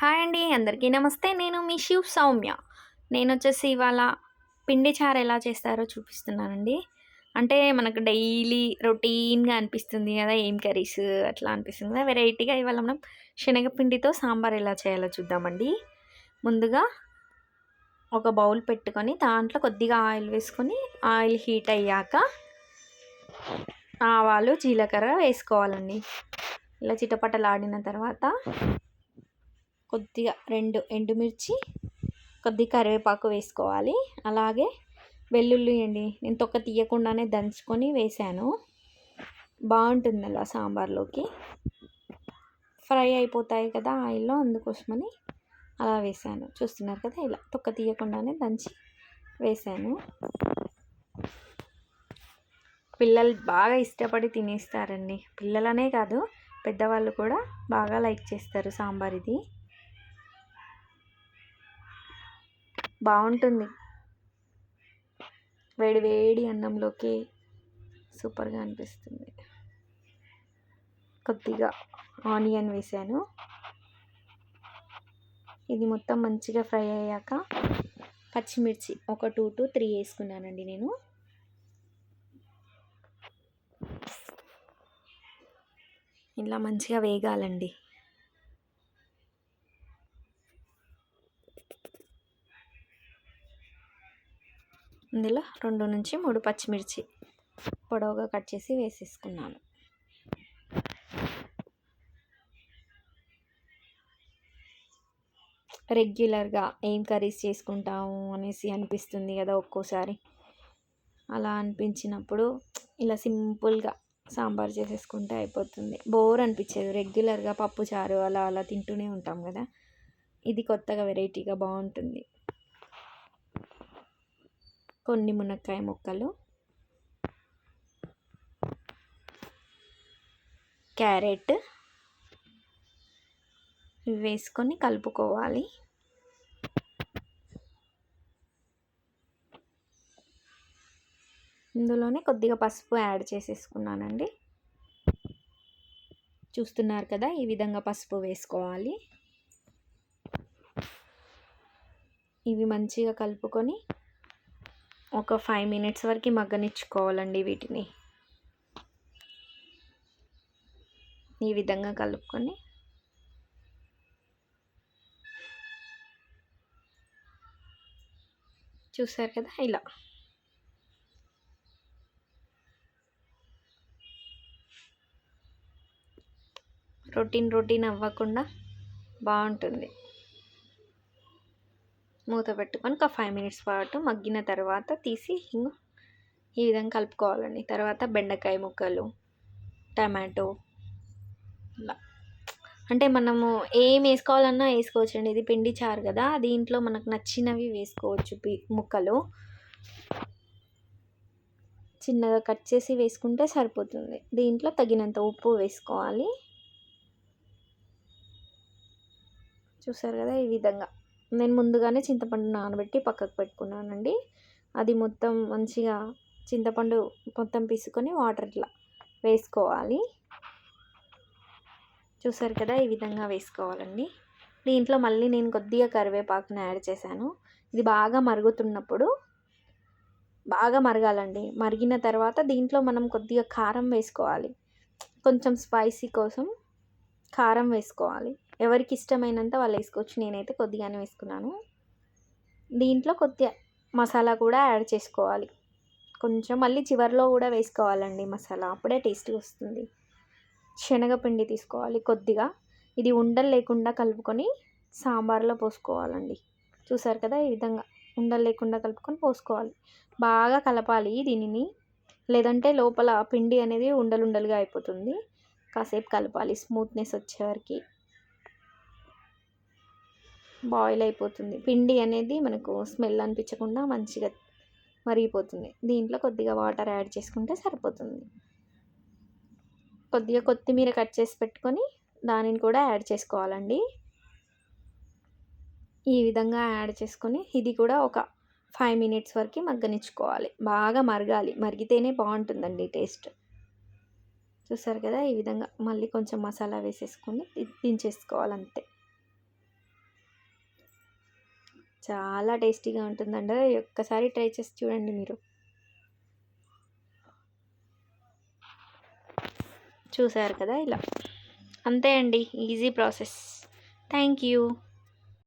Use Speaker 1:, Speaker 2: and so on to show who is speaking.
Speaker 1: Hi అండి అందరికీ నమస్తే. నేను మీ శివ్ సౌమ్య. నేను వచ్చేసి ఇవాళ పిండి చారు ఎలా చేస్తారో చూపిస్తున్నానండి. అంటే మనకు డైలీ రొటీన్గా అనిపిస్తుంది కదా ఏం కర్రీస్ అట్లా అనిపిస్తుంది కదా వెరైటీగా ఇవాళ మనం శనగపిండితో సాంబార్ ఎలా చేయాలో చూద్దామండి. ముందుగా ఒక బౌల్ పెట్టుకొని దాంట్లో కొద్దిగా ఆయిల్ వేసుకొని ఆయిల్ హీట్ అయ్యాక ఆవాలు జీలకర్ర వేసుకోవాలండి. ఇలా చిటపటలాడిన తర్వాత కొద్దిగా రెండు ఎండుమిర్చి కొద్దిగా కరివేపాకు వేసుకోవాలి. అలాగే వెల్లుల్లి అండి నేను తొక్క తీయకుండానే దంచుకొని వేసాను బాగుంటుంది అలా సాంబార్లోకి. ఫ్రై అయిపోతాయి కదా ఆయిల్లో అందుకోసమని అలా వేసాను చూస్తున్నారు కదా ఇలా తొక్క తీయకుండానే దంచి వేసాను పిల్లలు బాగా ఇష్టపడి తినేస్తారండి. పిల్లలనే కాదు పెద్దవాళ్ళు కూడా బాగా లైక్ చేస్తారు సాంబార్ ఇది. బాగుంటుంది. వేడి వేడి అన్నంలోకి సూపర్గా అనిపిస్తుంది. కొద్దిగా ఆనియన్ వేసాను. ఇది మొత్తం మంచిగా ఫ్రై అయ్యాక పచ్చిమిర్చి ఒక టూ టు త్రీ వేసుకున్నానండి నేను. ఇలా మంచిగా వేగాలండి. ఇందులో రెండు నుంచి మూడు పచ్చిమిర్చి పొడవుగా కట్ చేసి వేసేసుకున్నాను. రెగ్యులర్గా ఏం కర్రీస్ చేసుకుంటాము అనేసి అనిపిస్తుంది కదా ఒక్కోసారి. అలా అనిపించినప్పుడు ఇలా సింపుల్గా సాంబార్ చేసేసుకుంటే అయిపోతుంది. బోర్ అనిపించేది. రెగ్యులర్గా పప్పు చారు అలా అలా తింటూనే ఉంటాం కదా. ఇది కొత్తగా వెరైటీగా బాగుంటుంది. కొన్ని మునక్కాయ ముక్కలు క్యారెట్ వేసుకొని కలుపుకోవాలి. ఇందులోనే కొద్దిగా పసుపు యాడ్ చేసేసుకున్నానండి. చూస్తున్నారు కదా ఈ విధంగా పసుపు వేసుకోవాలి. ఇవి మంచిగా కలుపుకొని ఒక ఫైవ్ మినిట్స్ వరకు మగ్గనిచ్చుకోవాలండి వీటిని. ఈ విధంగా కలుపుకొని చూసారు కదా ఇలా. రొటీన్ రొటీన్ అవ్వకుండా బాగుంటుంది. మూత పెట్టుకొని ఒక ఫైవ్ మినిట్స్ పాటు మగ్గిన తర్వాత తీసి ఈ విధంగా కలుపుకోవాలండి. తర్వాత బెండకాయ ముక్కలు టమాటో ఇలా. అంటే మనము ఏం వేసుకోవాలన్నా వేసుకోవచ్చండి. ఇది పిండి చారు కదా దీంట్లో మనకు నచ్చినవి వేసుకోవచ్చు పి ముక్కలు. చిన్నగా కట్ చేసి వేసుకుంటే సరిపోతుంది. దీంట్లో తగినంత ఉప్పు వేసుకోవాలి. చూసారు కదా ఈ విధంగా. నేను ముందుగానే చింతపండు నానబెట్టి పక్కకు పెట్టుకున్నానండి. అది మొత్తం మంచిగా చింతపండు మొత్తం పీసుకొని వాటర్ ఇట్లా వేసుకోవాలి. చూసారు కదా ఈ విధంగా వేసుకోవాలండి. దీంట్లో మళ్ళీ నేను కొద్దిగా కరివేపాకుని యాడ్ చేశాను. ఇది బాగా మరుగుతున్నప్పుడు బాగా మరగాలండి. మరిగిన తర్వాత దీంట్లో మనం కొద్దిగా కారం వేసుకోవాలి. కొంచెం స్పైసీ కోసం కారం వేసుకోవాలి. ఎవరికి ఇష్టమైనంత వాళ్ళు వేసుకోవచ్చు. నేనైతే కొద్దిగానే వేసుకున్నాను. దీంట్లో కొద్దిగా మసాలా కూడా యాడ్ చేసుకోవాలి. కొంచెం మళ్ళీ చివరిలో కూడా వేసుకోవాలండి మసాలా. అప్పుడే టేస్ట్గా వస్తుంది. శనగపిండి తీసుకోవాలి కొద్దిగా. ఇది ఉండలు లేకుండా కలుపుకొని సాంబార్లో పోసుకోవాలండి. చూసారు కదా ఈ విధంగా ఉండలు లేకుండా కలుపుకొని పోసుకోవాలి. బాగా కలపాలి దీనిని. లేదంటే లోపల పిండి అనేది ఉండలుండలుగా అయిపోతుంది. కాసేపు కలపాలి. స్మూత్నెస్ వచ్చేవరకు బాయిల్ అయిపోతుంది. పిండి అనేది మనకు స్మెల్ అనిపించకుండా మంచిగా మరిగిపోతుంది. దీంట్లో కొద్దిగా వాటర్ యాడ్ చేసుకుంటే సరిపోతుంది. కొద్దిగా కొత్తిమీర కట్ చేసి పెట్టుకొని దానిని కూడా యాడ్ చేసుకోవాలండి. ఈ విధంగా యాడ్ చేసుకొని ఇది కూడా ఒక ఫైవ్ మినిట్స్ వరకు మగ్గనిచ్చుకోవాలి. బాగా మరగాలి. మరిగితేనే బాగుంటుందండి టేస్ట్. చూసారు కదా? ఈ విధంగా మళ్ళీ కొంచెం మసాలా వేసేసుకొని దించేసుకోవాలంతే. చాలా టేస్టీగా ఉంటుందండి. ఒక్కసారి ట్రై చేసి చూడండి మీరు. చూసారు కదా ఇలా. అంతే అండి. Easy process. Thank you.